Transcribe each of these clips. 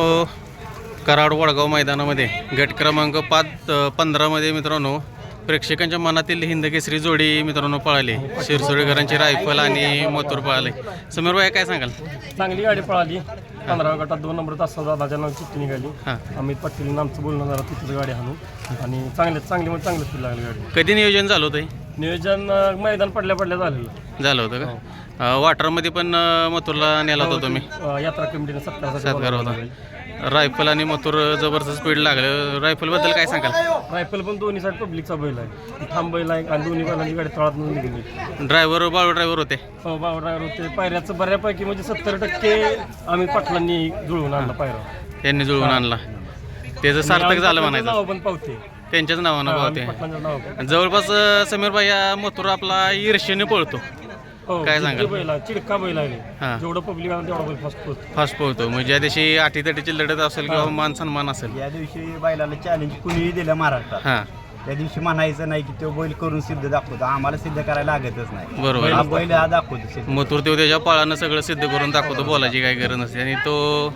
हो, कराड वडगाव मैदानामध्ये. गट क्रमांक पाच पंधरामध्ये मित्रांनो प्रेक्षकांच्या मनातील हिंद केसरी जोडी मित्रांनो पळाली. शिरसोडीकरांची रायफल आणि मथुर पळाले. समीर भाई काय सांगाल? चांगली गाडी पळाली. पंधरा गटात दोन नंबर तास दादाच्या नाव चिठ्ठी निघाली. हां. अमित पाटील आमचं बोलणं झालं तिथंच गाडी हाणून. आणि चांगले चांगली म्हणजे चांगलं स्पीड लागली गाडी. कधी नियोजन झालं होतं? नियोजन अं, मैदान पडल्या पडल्या झालेलं. झालं होतं का? अ, वाटरमध्ये पण अ, मथुरला नेला होता तुम्ही? अं, यात्रा कमिटीने सत्कार सत्कार होता रायफल आणि मथुर जबरदस्त स्पीड लागलं. रायफलबद्दल काय सांगाल? रायफल पण दोन्ही साईड पब्लिकचा बैल आहे. बैल आहे आणि दोन्ही बैलांची गाडी तळात निघली ड्रायव्हर बाळू ड्रायव्हर होते. हो बाबा ड्रायव्हर होते. पायऱ्याचं बऱ्यापैकी म्हणजे सत्तर टक्के आम्ही पाटलांनी जुळवून आणला पायरा त्यांनी जुळवून आणला. त्याचं सार्थक झालं म्हणायचं. नाव पण पावते. त्यांच्याच नावानं पावते पाटलांचं नाव पण जवळपास अ, समीर भाई या मथुर आपला ईर्ष्येने पळतो. हो काय? बैल आहे, चिडका बैल आहे. हां. जेवढं पब्लिक आहे तेवढा बैल फास्ट पळतो. म्हणजे ज्या दिवशी अटीतटीची लढत असेल किंवा मान सन्मान असेल. या दिवशी बैलाला चॅलेंज कुणीही दिलं महाराष्ट्रात हां. त्या दिवशी म्हणायचं नाही की तो बैल करून सिद्ध दाखवतो. आम्हाला सिद्ध करायला लागतच नाही. बरोबर. हा बैल हा दाखवतो सिद्ध. मथुर तेव्हा त्याच्या पळानं सगळं सिद्ध करून दाखवतो बोलायची काही गरज नसते. आणि तो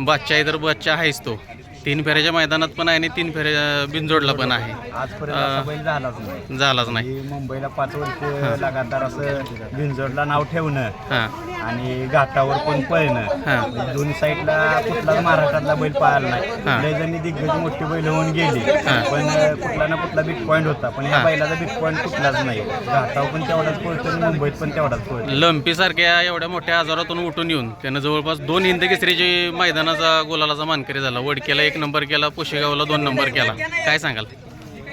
बच्चा आहे तर बच्चा आहेच तो. तीन फेऱ्याच्या मैदानात पण आहे आणि तीन फेऱ्या बिनजोडला पण आहे. आजपर्यंत असा बैल झालाच नाही. झालाच नाही. की मुंबईला पाच वर्ष लगातार असं बिनजोडला नाव ठेवणं हां. आणि घाटावर पण पळणं. म्हणजे दोन्ही साईडला कुठलाच महाराष्ट्रातला बैल पाळला. नाही. लय जणी दिग्गज मोठी बैल होऊन गेली. पण कुठला ना कुठला बिग पॉईंट होता. पण या. बैलाचा बिग पॉईंट कुठलाच नाही. घाटावर पण तेवढाच पळतो आणि मुंबईत पण तेवढाच पळतो लंपी सारख्या एवढ्या मोठ्या आजारातून उठून येऊन त्यानं जवळपास दोन हिंद केसरीची मैदानाचा गोलालाचा मानकरी झाला. वडकेला एक नंबर केला पुशेगावला दोन नंबर केला. काय सांगाल?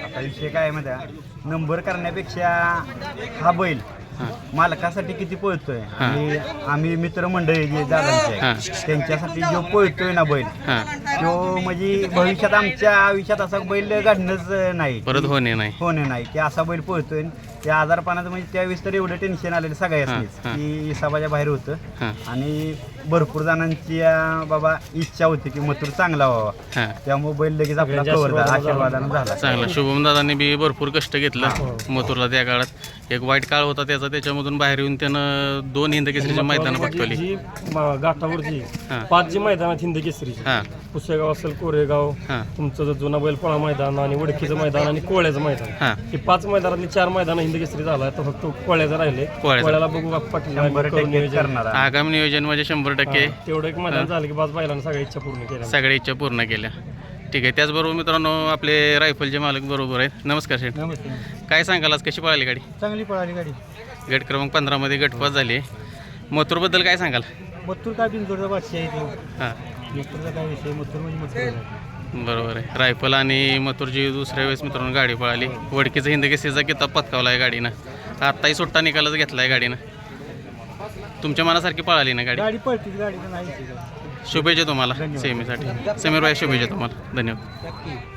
आता विषय काय माहिती आहे? नंबर करण्यापेक्षा हा बैल हां. मालकासाठी किती पळतोय? हां. आणि आम्ही मित्रमंडळी जे दादांचे. त्यांच्यासाठी जो पळतोय ना बैल हां. तो म्हणजे भविष्यात आमच्या आयुष्यात असा बैल घडणंच नाही. परत होणे नाही. होणे नाही. की असा बैल पळतोय त्या आजारपणाचं म्हणजे त्यावेळेस तर एवढं टेन्शन आलेलं सगळ्याच हां. की हिसाबाच्या बाहेर होतं. हां. आणि भरपूर जणांची अं, बाबा इच्छा होती की मथुर चांगला व्हावा. हां. त्यामुळे बैल लगेच आपला कवर झाला आशीर्वादानं झाला. चांगला. शुभम दादांनी बी भरपूर कष्ट घेतलं मथुरला त्या काळात. एक वाईट काळ होता त्याचा त्याच्यामधून बाहेर येऊन त्यानं दोन हिंद केसरीची मैदानं पटकवली. जी म- घाटावरची हां. पाच जी मैदानात हिंद केसरीची. हां. पुसेगाव असेल कोरेगाव हां. तुमचं जो जुना बैलपोळा मैदान आणि वडकीचं मैदान आणि कोळ्याचं मैदान हां. हे पाच मैदानातली चार मैदान हिंद केसरी झाला तर फक्त कोळ्याचं राहिले. कोळ्याचं. कोळ्याला बघू बाप पाटील नियोजन. करणार आहे. आगामी नियोजन म्हणजे शंभर टक्के. हां, तेवढं एक मैदान झालं की बाज बैलांना सगळ्या इच्छा पूर्ण केल्या. सगळ्या इच्छा पूर्ण केल्या. ठीक आहे त्याचबरोबर मित्रांनो आपले रायफलचे मालक बरोबर आहेत. नमस्कार शेठ. काय सांगाल आज कशी पळाली गाडी? चांगली पळाली गाडी. गट क्रमांक पंधरामध्ये गटपास झाली मथुरबद्दल काय सांगाल? मथुर काय बिनजोडचा बादशाह आहे हां. मथुरचा काय विषय? मथुर म्हणजे मथुर. बरोबर आहे. रायफल आणि मथुरची दुसऱ्या वेळेस मित्रांनो गाडी पळाली. वडकीचा हिंद केसरीचा किताब पटकावला आहे गाडीनं. आत्ताही सुट्टा निकालच घेतला आहे गाडीनं. तुमच्या मनासारखी पळाली ना गाडी? गाडी नाही शुभेच्छा तुम्हाला. सेमीसाठी. समीर भाई शुभेच्छा तुम्हाला. धन्यवाद.